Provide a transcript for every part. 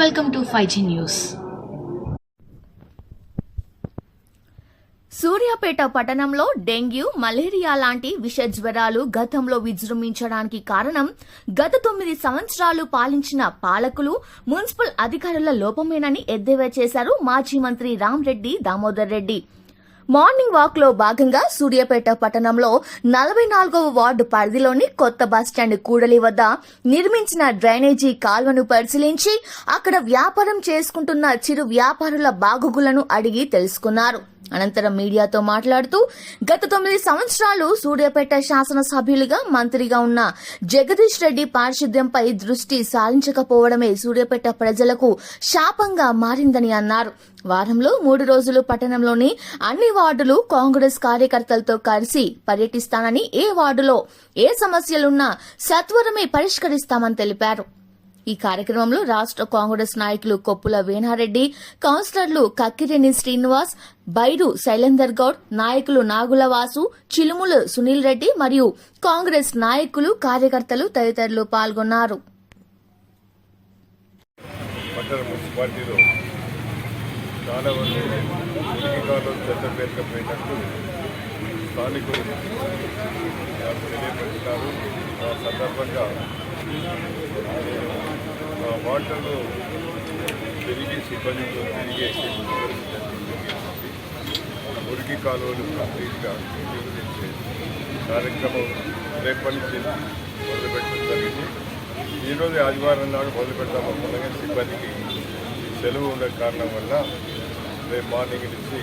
Welcome to five G news Suryapet పట్టణంలో dengue malaria లాంటి విష జ్వరాలు గతంలో విజృంభించడానికి కారణం గత తొమ్మిది సంవత్సరాలు పాలించిన పాలకులు మున్సిపల్ అధికారుల లోపమేనని ఎద్దేవా చేశారు మాజీ మంత్రి రామ్రెడ్డి దామోదర్ రెడ్డి. మార్నింగ్ వాక్లో భాగంగా సూర్యాపేట పట్టణంలో నలభై నాలుగవ వార్డు పరిధిలోని కొత్త బస్టాండ్ కూడలి వద్ద నిర్మించిన డ్రైనేజీ కాల్వను పరిశీలించి అక్కడ వ్యాపారం చేసుకుంటున్న చిరు వ్యాపారుల బాగుగులను అడిగి తెలుసుకున్నారు. అనంతరం మీడియాతో మాట్లాడుతూ గత తొమ్మిది సంవత్సరాలు సూర్యాపేట శాసనసభ్యులుగా మంత్రిగా ఉన్న జగదీష్ రెడ్డి పారిశుద్ధ్యంపై దృష్టి సారించకపోవడమే సూర్యాపేట ప్రజలకు శాపంగా మారిందని అన్నారు. వారంలో మూడు రోజులు పట్టణంలోని అన్ని వార్డులు కాంగ్రెస్ కార్యకర్తలతో కలిసి పర్యటిస్తానని ఏ వార్డులో ఏ సమస్యలున్నా సత్వరమే పరిష్కరిస్తామని తెలిపారు. ఈ కార్యక్రమంలో రాష్ట్ర కాంగ్రెస్ నాయకులు కొప్పుల వేణారెడ్డి కౌన్సిలర్లు కక్కిరేని శ్రీనివాస్ బైరు శైలేందర్ గౌడ్ నాయకులు నాగుల వాసు చిలుములు సునీల్ రెడ్డి మరియు కాంగ్రెస్ నాయకులు కార్యకర్తలు తదితరులు పాల్గొన్నారు. స్థానికులు ఆ సందర్భంగా వాటర్లో తిరిగి సిబ్బందితో తిరిగి మురికి కాలువలు కంప్లీట్గా నిర్వహించే కార్యక్రమం రేపటి నుంచి మొదలుపెట్టడం జరిగింది. ఈరోజు ఆదివారం నాడు మొదలు పెడతామనుకున్నాగా సిబ్బందికి సెలవు ఉండే కారణం వల్ల రేపు మార్నింగ్ నుంచి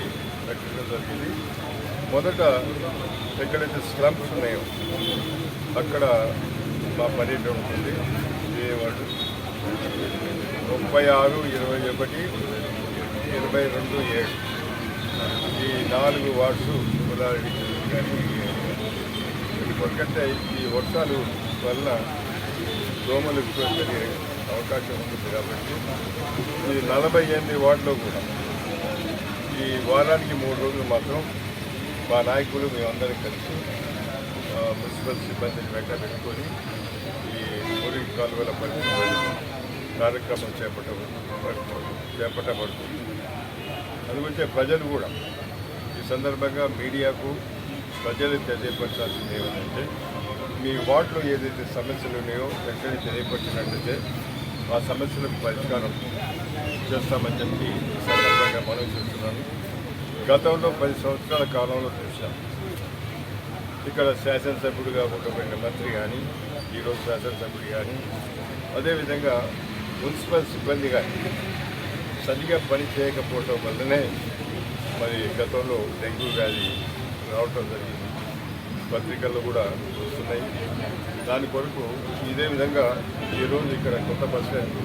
పెట్టడం జరిగింది. మొదట ఎక్కడైతే స్లమ్స్ ఉన్నాయో అక్కడ మా పర్యటన ఉంటుంది. విజయవాడ ముప్పై ఆరు ఇరవై ఒకటి ఇరవై రెండు ఏడు. ఈ నాలుగు వార్డ్స్ కులారెడ్డి కానీ ఎందుకంటే ఈ వర్షాలు వల్ల దోమలు ఎక్కువ అవకాశం ఉంటుంది కాబట్టి ఈ నలభై ఎనిమిది వార్డులో కూడా ఈ వారానికి మూడు రోజులు మాత్రం మా నాయకులు మేమందరం కలిసి మున్సిపల్ సిబ్బందిని వెంట పెట్టుకొని ఈ మురికి కాలువల పరిస్థితులు కార్యక్రమం చేపట్ట చేపట్టబడుతుంది. అందుగురించే ప్రజలు కూడా ఈ సందర్భంగా మీడియాకు ప్రజలు తెలియపరచాల్సింది ఏమిటంటే మీ వార్డులో ఏదైతే సమస్యలు ఉన్నాయో వెంటనే తెలియపరిచినట్లయితే ఆ సమస్యలకు పరిష్కారం చేస్తామని చెప్పి ఈ సందర్భంగా మనం చూస్తున్నాను. గతంలో పది సంవత్సరాల కాలంలో చూసాం ఇక్కడ శాసనసభ్యుడిగా ఉండబడిన మంత్రి కానీ ఈరోజు శాసనసభ్యుడు కానీ అదేవిధంగా మున్సిపల్ సిబ్బందిగా సరిగా పని చేయకపోవటం వల్లనే మరి గతంలో డెంగ్యూ వ్యాధి రావటం జరిగింది. పత్రికల్లో కూడా వస్తున్నాయి. దాని కొరకు ఇదే విధంగా ఈరోజు ఇక్కడ కొత్త బస్ స్టాండ్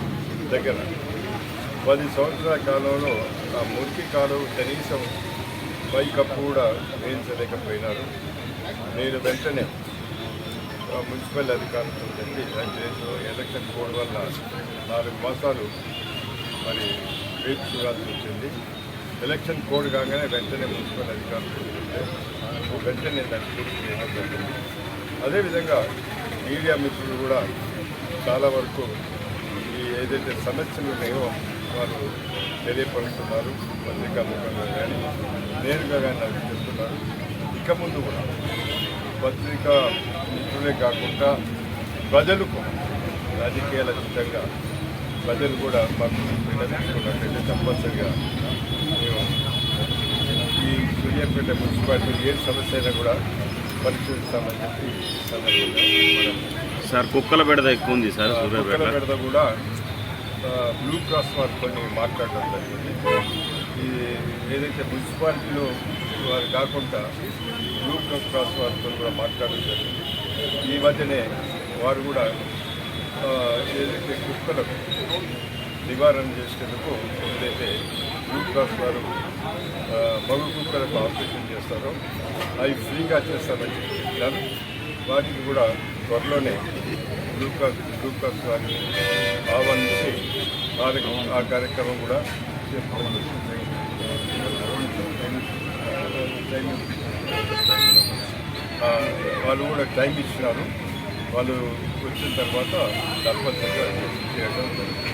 దగ్గర పది సంవత్సరాల కాలంలో ఆ మురికి కాలువ కనీసం పైకప్పు కూడా వేయించలేకపోయినారు. నేను వెంటనే మున్సిపల్ అధికారులతో చెప్పి దయచేసి ఎలక్షన్ కోడ్ వల్ల నాలుగు మాసాలు మరి వెయిట్ చూడాల్సి వచ్చింది. ఎలక్షన్ కోడ్ కాగానే వెంటనే మున్సిపల్ అధికారులు చెప్తే వెంటనే దాన్ని పూర్తి చేయడం జరిగింది. అదేవిధంగా మీడియా మిత్రులు కూడా చాలా వరకు ఈ ఏదైతే సమస్యలు ఉన్నాయో వారు తెలియపరుస్తున్నారు పత్రికా ముఖంగా కానీ నేరుగా కానీ నాకు చెప్తున్నారు. ఇక ముందు కూడా పత్రికా మిత్రులే కాకుండా ప్రజలు కూడా రాజకీయాల అతీతంగా ప్రజలు కూడా మాకు తప్పనిసరిగా మేము ఈ సూర్యాపేట మున్సిపాలిటీ ఏ సమస్య అయినా కూడా పరిశీలిస్తామని చెప్పి సార్ కుక్కల బెడద ఎక్కువ ఉంది సార్ కుక్కల పెడత కూడా బ్లూ క్రాస్ వారితో మాట్లాడడం జరిగింది. ఈ ఏదైతే మున్సిపాలిటీలో వారు కాకుండా బ్లూ క్రాస్ వారితో కూడా మాట్లాడడం జరిగింది. ఈ మధ్యనే వారు కూడా ఏదైతే కుక్కలకు నివారణ చేసేందుకు ఏదైతే బ్లూ క్రాస్ వారు మగు కుక్కలకు ఆపరేషన్ చేస్తారో అవి ఫ్రీగా చేస్తామని చెప్పారు. వాటికి కూడా త్వరలోనే బ్లూ క్రాస్ బ్లూ క్రాస్ వారిని ఆహ్వానించి కార్య- ఆ కార్యక్రమం కూడా చేసుకోవాలి ఆ, వాళ్ళు కూడా టైం ఇచ్చినారు. వాళ్ళు వచ్చిన తర్వాత తప్పనిసరిగా చేయడం జరుగుతుంది.